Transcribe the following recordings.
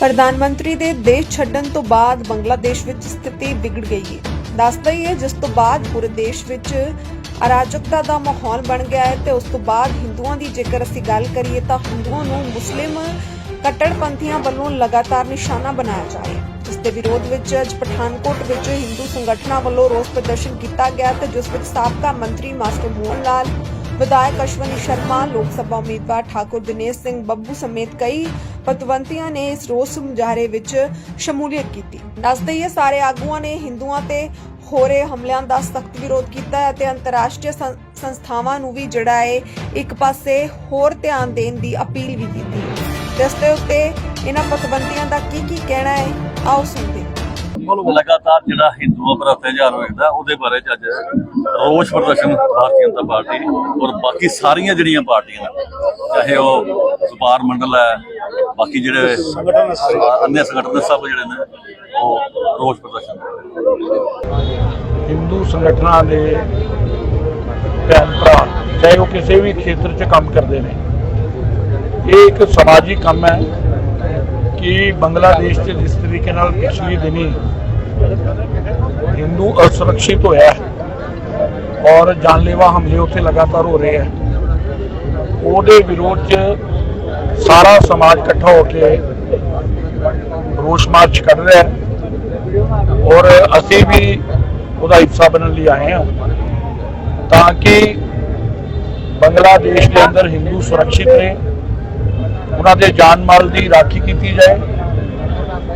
ਪ੍ਰਧਾਨ ਮੰਤਰੀ ਦੇ ਦੇਸ਼ ਛੱਡਣ ਤੋਂ ਬਾਅਦ ਬੰਗਲਾਦੇਸ਼ ਵਿੱਚ ਸਥਿਤੀ ਵਿਗੜ ਗਈ ਹੈ। ਦੱਸਦਾ ਹੀ ਹੈ, ਜਿਸ ਤੋਂ ਬਾਅਦ ਪੂਰੇ ਦੇਸ਼ ਵਿੱਚ ਅਰਾਜਕਤਾ ਦਾ ਮਾਹੌਲ ਬਣ ਗਿਆ ਹੈ ਤੇ ਉਸ ਤੋਂ ਬਾਅਦ ਹਿੰਦੂਆਂ ਦੀ ਜੇਕਰ ਅਸੀਂ ਗੱਲ ਕਰੀਏ ਤਾਂ ਹਿੰਦੂਆਂ ਨੂੰ ਮੁਸਲਿਮ ਕੱਟੜਪੰਥੀਆਂ ਵੱਲੋਂ ਲਗਾਤਾਰ ਨਿਸ਼ਾਨਾ ਬਣਾਇਆ ਜਾ ਰਿਹਾ ਹੈ। ਜਿਸ ਦੇ ਵਿਰੋਧ ਵਿੱਚ ਅੱਜ ਪਠਾਨਕੋਟ ਵਿੱਚ ਹਿੰਦੂ ਸੰਗਠਨਾਂ ਵੱਲੋਂ ਰੋਸ ਪ੍ਰਦਰਸ਼ਨ ਕੀਤਾ ਗਿਆ ਤੇ ਜਿਸ ਵਿੱਚ ਸਾਬਕਾ ਮੰਤਰੀ ਮਾਸਟਰ ਮੋਹਨ ਲਾਲ ਵਿਧਾਇਕ ਅਸ਼ਵਨੀ ਸ਼ਰਮਾ, ਲੋਕ ਸਭਾ ਉਮੀਦਵਾਰ ਠਾਕੁਰ ਦਿਨੇਸ਼ ਸਿੰਘ ਬੱਬੂ ਸਮੇਤ ਕਈ ਪਤਵੰਤੀਆਂ ਨੇ ਇਸ ਰੋਸ ਮੁਜ਼ਾਹਰੇ ਵਿੱਚ ਸ਼ਮੂਲੀਅਤ ਕੀਤੀ। ਦੱਸਦੇ ਹੀ ਸਾਰੇ ਆਗੂਆਂ ਨੇ ਹਿੰਦੂਆਂ ਤੇ ਹੋ ਰਹੇ ਹਮਲਿਆਂ ਦਾ ਸਖਤ ਵਿਰੋਧ ਕੀਤਾ ਹੈ ਤੇ ਅੰਤਰਰਾਸ਼ਟਰੀ ਸੰਸਥਾਵਾਂ ਨੂੰ ਵੀ ਜਿਹੜਾ ਹੈ, ਇੱਕ ਪਾਸੇ ਹੋਰ ਧਿਆਨ ਦੇਣ ਦੀ ਅਪੀਲ ਵੀ ਕੀਤੀ। ਹੈ ਤੇ ਉੱਤੇ ਇਹਨਾਂ ਪਤਵੰਤੀਆਂ ਦਾ ਕੀ ਕੀ ਕਹਿਣਾ ਹੈ? ਆਓ ਸੁਣਦੇ ਲਗਾਤਾਰ ਜਿਹੜਾ ਹਿੰਦੂਆਂ ਪਰ ਅਤਿਆਚਾਰ ਹੋਇਆ ਉਹਦੇ ਬਾਰੇ ਅੱਜ ਰੋਸ ਪ੍ਰਦਰਸ਼ਨ ਭਾਰਤੀ ਜਨਤਾ ਪਾਰਟੀ ਔਰ ਬਾਕੀ ਸਾਰੀਆਂ ਜਿਹੜੀਆਂ ਪਾਰਟੀਆਂ ਨੇ ਚਾਹੇ ਉਹ ਵਪਾਰ ਮੰਡਲ ਹੈ ਬਾਕੀ ਜਿਹੜੇ ਸੰਗਠਨ ਅੰਨੇ ਸੰਗਠਨ ਸਭ ਜਿਹੜੇ ਨੇ ਉਹ ਰੋਸ ਪ੍ਰਦਰਸ਼ਨ ਹਿੰਦੂ ਸੰਗਠਨਾਂ ਦੇ ਭੈਣ ਭਰਾ ਚਾਹੇ ਉਹ ਕਿਸੇ ਵੀ ਖੇਤਰ 'ਚ ਕੰਮ ਕਰਦੇ ਨੇ ਇਹ ਇੱਕ ਸਮਾਜਿਕ ਕੰਮ ਹੈ ਕਿ ਬੰਗਲਾਦੇਸ਼ 'ਚ ਜਿਸ ਤਰੀਕੇ ਨਾਲ ਪਿਛਲੀ ਦਿਨੀ ਹਿੰਦੂ ਅਸੁਰੱਖਿਅਤ ਹੋਇਆ ਹੈ ਔਰ ਜਾਨਲੇਵਾ ਹਮਲੇ ਉੱਥੇ ਲਗਾਤਾਰ ਹੋ ਰਹੇ ਹੈ। ਉਹਦੇ ਵਿਰੋਧ 'ਚ ਸਾਰਾ ਸਮਾਜ ਇਕੱਠਾ ਹੋ ਕੇ ਰੋਸ ਮਾਰਚ ਕਰ ਰਿਹਾ ਹੈ। ਔਰ ਅਸੀਂ ਵੀ ਉਹਦਾ ਹਿੱਸਾ ਬਣਨ ਲਈ ਆਏ ਹਾਂ ਤਾਂ ਕਿ ਬੰਗਲਾਦੇਸ਼ ਦੇ ਅੰਦਰ ਹਿੰਦੂ ਸੁਰੱਖਿਅਤ ਨੇ, ਉਹਨਾਂ ਦੇ ਜਾਨ ਮਾਲ ਦੀ ਰਾਖੀ ਕੀਤੀ ਜਾਏ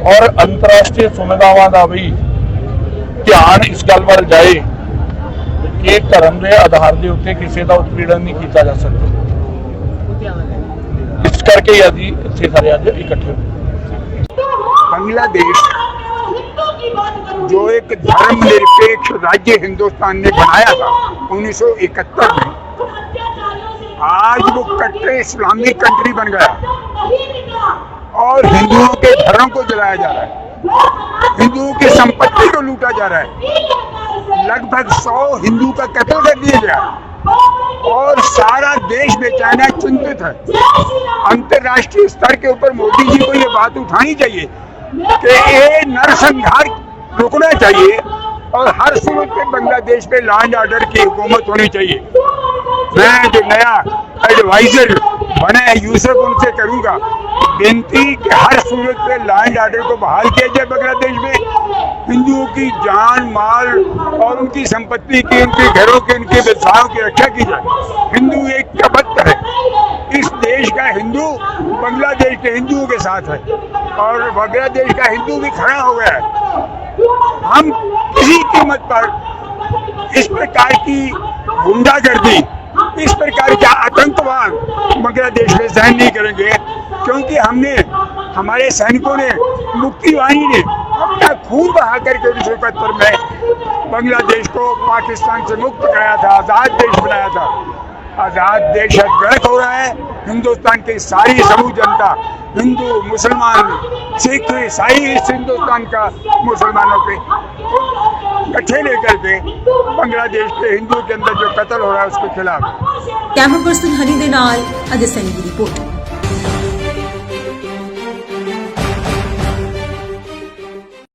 ਔਰ ਅੰਤਰਰਾਸ਼ਟਰੀ ਸੁਮਿਦਾਵਾਂ ਦਾ ਵੀ ਧਿਆਨ ਇਸ ਗੱਲ ਵੱਲ ਜਾਏ ਕਿ ਧਰਮ ਦੇ ਆਧਾਰ ਦੇ ਉੱਤੇ ਕਿਸੇ ਦਾ ਉਤਪੀੜਨ ਨਹੀਂ ਕੀਤਾ ਜਾ ਸਕਦਾ ਇਸ ਕਰਕੇ ਹੀ ਅਸੀਂ ਇੱਥੇ ਸਾਰੇ ਅੱਜ ਇਕੱਠੇ ਹੋਏ बांग्लादेश जो एक धर्मनिरपेक्ष राज्य हिंदुस्तान ने बनाया था 1971 में आज वो कट्टर इस्लामिक कंट्री बन गया और हिंदुओं के घरों को जलाया जा रहा है। हिंदुओं की संपत्ति को लूटा जा रहा है। लगभग सौ हिंदू का कत्ल कर दिया गया और सारा देश बेचैन चिंतित है। अंतर्राष्ट्रीय स्तर के ऊपर मोदी जी को ये बात उठानी चाहिए कि ये नरसंहार रुकना चाहिए और हर सूरत पे बांग्लादेश पे लैंड ऑर्डर की हुकूमत होनी चाहिए। मैं जो नया एडवाइजर है, यूसुफ उनसे करूँगा। बेनती कि हर सूरत पे लैंड ऑर्डर को बहाल किया जाए बांग्लादेश में। हिंदुओं की जान, माल और उनकी संपत्ति की उनके घरों की उनके व्यवसायों की रक्षा की जाए। हिंदू एक कबत्त है। इस देश का हिंदू बांग्लादेश के हिंदुओं के साथ है और बांग्लादेश का हिंदू भी खड़ा हो गया है। हम किसी कीमत पर इस प्रकार की गुंडागर्दी इस प्रकार का आतंकवाद बांग्लादेश में सहन नहीं करेंगे, क्योंकि हमने, हमारे सैनिकों ने मुक्ति वाहिनी ने अपना खून बहा करके उन्नीस सौ इकहत्तर में बांग्लादेश को पाकिस्तान से मुक्त कराया था, आज़ाद देश बनाया था। आज़ाद देश गलत हो रहा है। हिंदुस्तान की सारी समूह जनता, हिंदू, मुसलमान, सिख, ईसाई इस हिंदुस्तान का मुसलमानों के इकट्ठे लेकर में बांग्लादेश के हिंदुओं के अंदर जो कत्ल हो रहा है उसके खिलाफ। कैमरा पर्सन हनी देनाल अजय सैनी की रिपोर्ट।